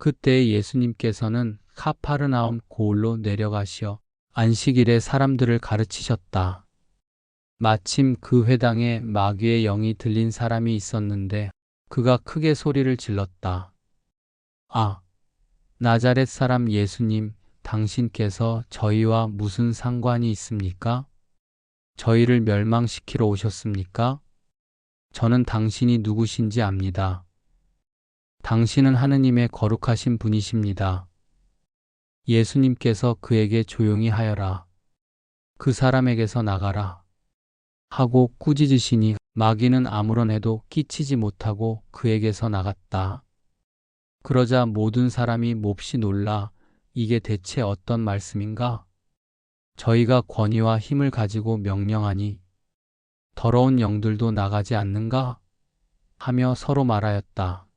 그때 예수님께서는 카파르나움 고을로 내려가시어 안식일에 사람들을 가르치셨다. 마침 그 회당에 마귀의 영이 들린 사람이 있었는데 그가 크게 소리를 질렀다. 아, 나자렛 사람 예수님, 당신께서 저희와 무슨 상관이 있습니까? 저희를 멸망시키러 오셨습니까? 저는 당신이 누구신지 압니다. 당신은 하느님의 거룩하신 분이십니다. 예수님께서 그에게 조용히 하여라. 그 사람에게서 나가라. 하고 꾸짖으시니 마귀는 아무런 해도 끼치지 못하고 그에게서 나갔다. 그러자 모든 사람이 몹시 놀라 이게 대체 어떤 말씀인가? 저희가 권위와 힘을 가지고 명령하니 더러운 영들도 나가지 않는가? 하며 서로 말하였다.